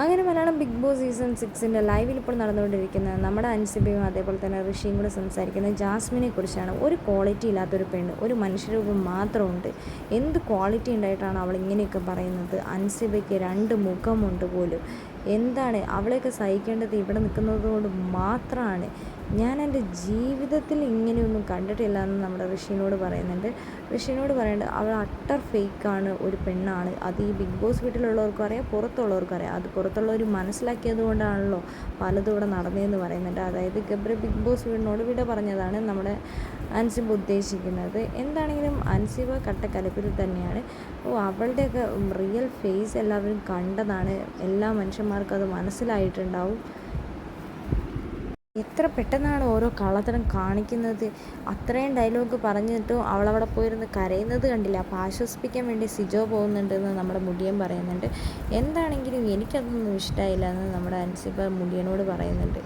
അങ്ങനെ Malayalam big boss season സിക്സിന്റെ ലൈവിൽ ഇപ്പോൾ നടന്നുകൊണ്ടിരിക്കുന്ന നമ്മുടെ അൻസിബിയും അതേപോലെ തന്നെ ഋഷിയും കൂടെ സംസാരിക്കുന്നത് ജാസ്മിനെ കുറിച്ചാണ്. ഒരു ക്വാളിറ്റി ഇല്ലാത്തൊരു പെണ്ണ് ഒരു മനുഷ്യരൂപം മാത്രമുണ്ട്. എന്ത് ക്വാളിറ്റി ഉണ്ടായിട്ടാണ് അവൾ ഇങ്ങനെയൊക്കെ പറയുന്നത്? അൻസിബയ്ക്ക് രണ്ട് മുഖമുണ്ട് പോലും. എന്താണ് അവളെയൊക്കെ സഹിക്കേണ്ടത് ഇവിടെ നിൽക്കുന്നത് കൊണ്ട് മാത്രമാണ്. ഞാൻ എന്റെ ജീവിതത്തിൽ ഇങ്ങനെയൊന്നും കണ്ടിട്ടില്ല എന്ന് നമ്മുടെ ഋഷിനോട് പറയുന്നുണ്ട്. ഋഷിനോട് പറയുന്നുണ്ട് അവൾ അട്ടർ ഫേക്കാണ് ഒരു പെണ്ണാണ്. അത് ഈ ബിഗ് ബോസ് വീട്ടിലുള്ളവർക്കും അറിയാം പുറത്തുള്ളവർക്കും അറിയാം. അത് പുറത്തുള്ളവർ മനസ്സിലാക്കിയത് കൊണ്ടാണല്ലോ പലതും ഇവിടെ നടന്നതെന്ന് പറയുന്നുണ്ട്. അതായത് ഗബ്ര ബിഗ് ബോസ് വീടിനോട് വിട പറഞ്ഞതാണ് നമ്മുടെ അൻസിബ ഉദ്ദേശിക്കുന്നത്. എന്താണെങ്കിലും അൻസിബ കട്ട കലപ്പിൽ തന്നെയാണ്. ഓ അവളുടെയൊക്കെ റിയൽ ഫേസ് എല്ലാവരും കണ്ടതാണ്. എല്ലാ മനുഷ്യന്മാർക്കും അത് മനസ്സിലായിട്ടുണ്ടാവും. എത്ര പെട്ടെന്നാണ് ഓരോ കള്ളത്തരം കാണിക്കുന്നത്. അത്രയും ഡയലോഗ് പറഞ്ഞിട്ടും അവളവിടെ പോയിരുന്ന് കരയുന്നത് കണ്ടില്ല. അപ്പോൾ ആശ്വസിപ്പിക്കാൻ വേണ്ടി സിജോ പോകുന്നുണ്ടെന്ന് നമ്മുടെ മുടിയൻ പറയുന്നുണ്ട്. എന്താണെങ്കിലും എനിക്കതൊന്നും ഇഷ്ടമായില്ല എന്ന് നമ്മുടെ അൻസിബ മുടിയനോട് പറയുന്നുണ്ട്.